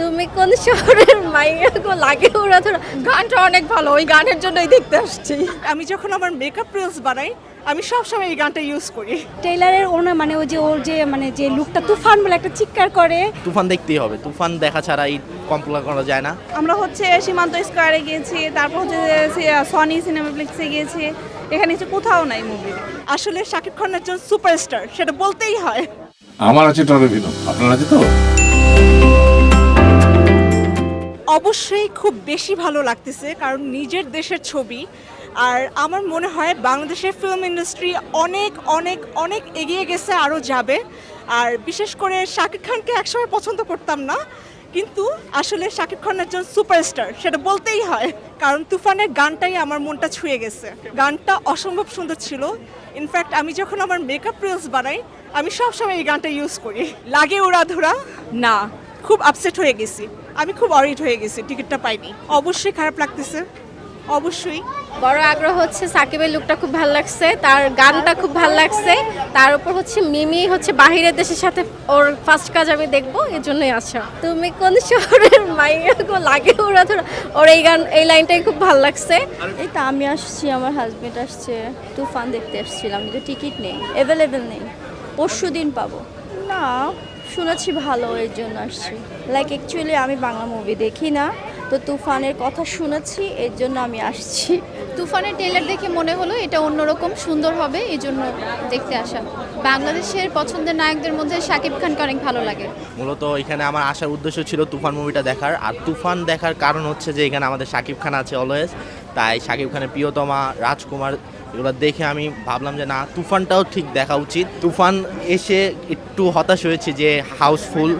তুমি কোন শহরের মাইয়া গো? লাগে ওরা ধরো। গানটা অনেক ভালো ওই গানের জন্যই দেখতে আসছি। আমি যখন আমার মেকআপ রিলস বানাই আমি সবসময় এই গানটা ইউজ করি। টেইলারের ওনা মানে ওই যে ওর যে মানে যে লুকটা তুফান বলে একটা চিৎকার করে। তুফান দেখতেই হবে তুফান দেখা ছাড়া এই কমপ্লেন করা যায় না। আমরা হচ্ছে সীমান্ত স্কোয়ারে গিয়েছি তারপর হচ্ছে সনি সিনেমাপ্লেক্সে গিয়েছি। এখানে হচ্ছে কোথাও নাই মুভি আসলে শাকিব খান একজন সুপারস্টার সেটা বলতেই হয়। আমার আছে টরেভিনো আপনার আছে তো? অবশ্যই খুব বেশি ভালো লাগতেছে, কারণ নিজের দেশের ছবি। আর আমার মনে হয় বাংলাদেশের ফিল্ম ইন্ডাস্ট্রি অনেক অনেক অনেক এগিয়ে গেছে, আরও যাবে। আর বিশেষ করে শাকিব খানকে একসময় পছন্দ করতাম না, কিন্তু আসলে শাকিব খান একজন সুপারস্টার সেটা বলতেই হয়। কারণ তুফানের গানটাই আমার মনটা ছুঁয়ে গেছে। গানটা অসম্ভব সুন্দর ছিল। ইনফ্যাক্ট আমি যখন আমার মেকআপ রিলস বানাই, আমি সবসময় এই গানটা ইউজ করি। লাগে উড়াধুরা? না, খুব আপসেট হয়ে গেছি। আমি খুব অরিড হয়ে গেছি টিকিটটা পাইনি। অবশ্যই খারাপ লাগতেছে। অবশ্যই। বড় আগ্রহ হচ্ছে সাকিবের লুকটা খুব ভালো লাগছে তার গানটা খুব ভালো লাগছে তার উপর হচ্ছে মিমি হচ্ছে বাহিরের দেশের সাথে ওর ফার্স্ট কাজ আমি দেখব এর জন্যই আসা তুমি কোন শহরের মাইয়া লাগে ওরা ধরো ওর এই গান এই লাইনটাই খুব ভালো লাগছে। এই তো আমি আসছি আমার হাজবেন্ড আসছে তুফান দেখতে আসছিলাম কিন্তু টিকিট নেই অ্যাভেলেবেল নেই। পরশু দিন পাবো। না শুনেছি ভালো এর জন্য আসছি। লাইক অ্যাকচুয়ালি আমি বাংলা মুভি দেখি না তো তুফানের কথা শুনেছি এর জন্য আমি আসছি। তুফানের ট্রেলার দেখে মনে হলো এটা অন্যরকম সুন্দর হবে এই জন্য দেখতে আসা। বাংলাদেশের পছন্দের নায়কদের মধ্যে শাকিব খানকে অনেক ভালো লাগে। মূলত এখানে আমার আসার উদ্দেশ্য ছিল তুফান মুভিটা দেখার আর তুফান দেখার কারণ হচ্ছে যে এখানে আমাদের শাকিব খান আছে অলওয়েজ তাই শাকিব খানের প্রিয়তমা রাজকুমার এগুলো দেখে আমি ভাবলাম যে না, তুফানটাও ঠিক দেখা উচিত। তুফান এসে একটু হতাশ হয়েছে যে হাউসফুল।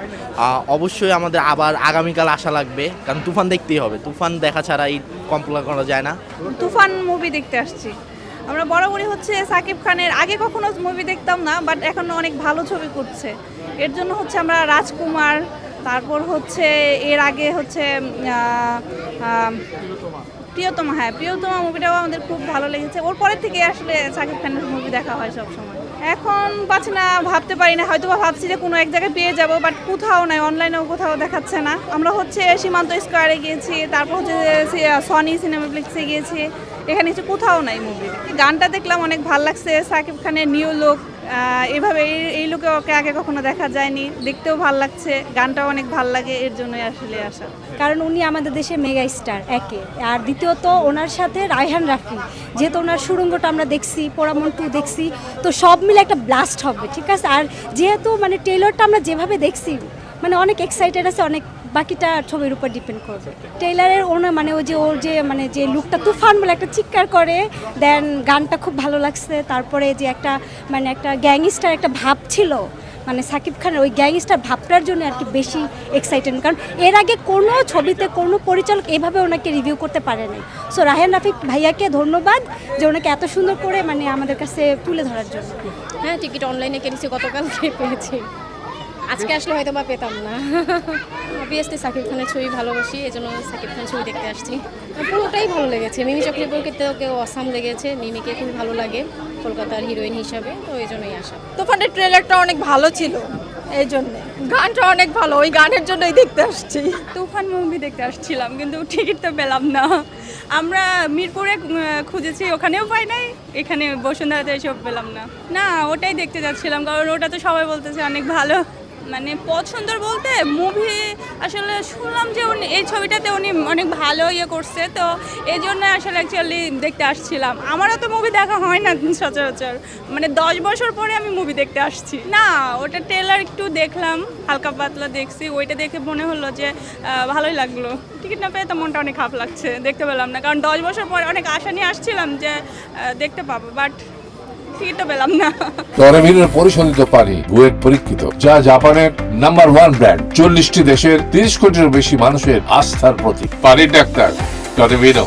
অবশ্যই আমাদের আবার আগামীকাল আসা লাগবে, কারণ তুফান দেখতেই হবে। তুফান দেখা ছাড়া এই কমপ্লেন করা যায় না। তুফান মুভি দেখতে আসছি। আমরা বরাবরই হচ্ছে সাকিব খানের, আগে কখনো মুভি দেখতাম না বাট এখন অনেক ভালো ছবি করছে। এর জন্য হচ্ছে আমরা রাজকুমার, তারপর হচ্ছে এর আগে হচ্ছে প্রিয়তমা হ্যাঁ প্রিয়তমা মুভিটাও আমাদের খুব ভালো লেগেছে। ওর পরের থেকে আসলে সাকিব খানের মুভি দেখা হয় সব সময় এখন পাচ্ছি না, ভাবতে পারি না হয়তো ভাবছি যে কোনো এক জায়গায় পেয়ে যাব বাট কোথাও নাই অনলাইনেও কোথাও দেখাচ্ছে না। আমরা হচ্ছে সীমান্ত স্কোয়ারে গিয়েছি, তারপর হচ্ছে সনি সিনেমাপ্লেক্সে গিয়েছি। এখানে হচ্ছে কোথাও নাই মুভি গানটা দেখলাম অনেক ভালো লাগছে, সাকিব খানের নিউ লুক এভাবে এই- লুকে ওকে আগে কখনো দেখা যায়নি। দেখতেও ভালো লাগছে, গানটাও অনেক ভালো লাগে, এর জন্যই আসলে আসা। কারণ উনি আমাদের দেশে মেগা স্টার একে। আর দ্বিতীয়ত, ওনার সাথে রায়হান রাফি। যেহেতু ওনার সুরঙ্গটা আমরা দেখছি, পোড়ামন টু দেখছি, তো সব মিলে একটা ব্লাস্ট হবে, ঠিক আছে? আর যেহেতু মানে টেইলরটা আমরা যেভাবে দেখছি মানে অনেক এক্সাইটেড আছে, অনেক বাকিটা ছবির উপর ডিপেন্ড করবে। টেইলারের ওনা মানে ওই যে ওর যে মানে যে লুকটা তুফান বলে একটা চিৎকার করে দেন গানটা খুব ভালো লাগছে। তারপরে যে একটা মানে একটা গ্যাংস্টার একটা ভাব ছিল মানে সাকিব খানের ওই গ্যাংস্টার ভাবটার জন্য আর কি বেশি এক্সাইটেড কারণ এর আগে কোনো ছবিতে কোনো পরিচালক এভাবে ওনাকে রিভিউ করতে পারে নাই। সো রাহেন রাফিক ভাইয়াকে ধন্যবাদ যে ওনাকে এত সুন্দর করে মানে আমাদের কাছে তুলে ধরার জন্য। হ্যাঁ টিকিট অনলাইনে কিনেছি গতকালকে পেয়েছি। আজকে আসলে হয়তো বা পেতাম না। অবভিয়াসলি সাকিব খানের ছবি ভালোবাসি এই জন্য সাকিব খানের ছবি দেখতে আসছি। পুরোটাই ভালো লেগেছে। মিমি চক্রবর্তীতে ওকে অসাম লেগেছে মিমিকে খুব ভালো লাগে কলকাতার হিরোইন হিসাবে তো এই জন্যই আসা। তুফানের ট্রেলারটা অনেক ভালো ছিল এই জন্য গানটা অনেক ভালো ওই গানের জন্যই দেখতে আসছি। তুফান মুভি দেখতে আসছিলাম কিন্তু টিকিট তো পেলাম না। আমরা মিরপুরে খুঁজেছি ওখানেও পাই নাই এখানে বসুন্ধরাতে এসব পেলাম না। না ওটাই দেখতে যাচ্ছিলাম কারণ ওটা তো সবাই বলতেছে অনেক ভালো। মানে পছন্দর বলতে মুভি আসলে শুনলাম যে উনি, এই ছবিটাতে উনি অনেক ভালো ইয়ে করছে, তো এই জন্য আসলে অ্যাকচুয়ালি দেখতে আসছিলাম। আমারও তো মুভি দেখা হয় না সচরাচর। মানে দশ বছর পরে আমি মুভি দেখতে আসছি। না, ওটা ট্রেলার একটু দেখলাম, হালকা পাতলা দেখছি, ওইটা দেখে মনে হলো যে ভালোই লাগল। টিকিট না পেয়ে তো মনটা অনেক খারাপ লাগছে, দেখতে পেলাম না। কারণ দশ বছর পরে অনেক আশা নিয়ে আসছিলাম যে দেখতে পাবো। বাট টিকিটটা পেলাম না। টরেভিনোর পরিশোধিত পানি বুয়েট পরীক্ষিত, যা জাপানের নাম্বার ওয়ান ব্র্যান্ড, চল্লিশটি দেশের তিরিশ কোটিরও বেশি মানুষের আস্থার প্রতীক। পানির ডাক্তার টরেভিনো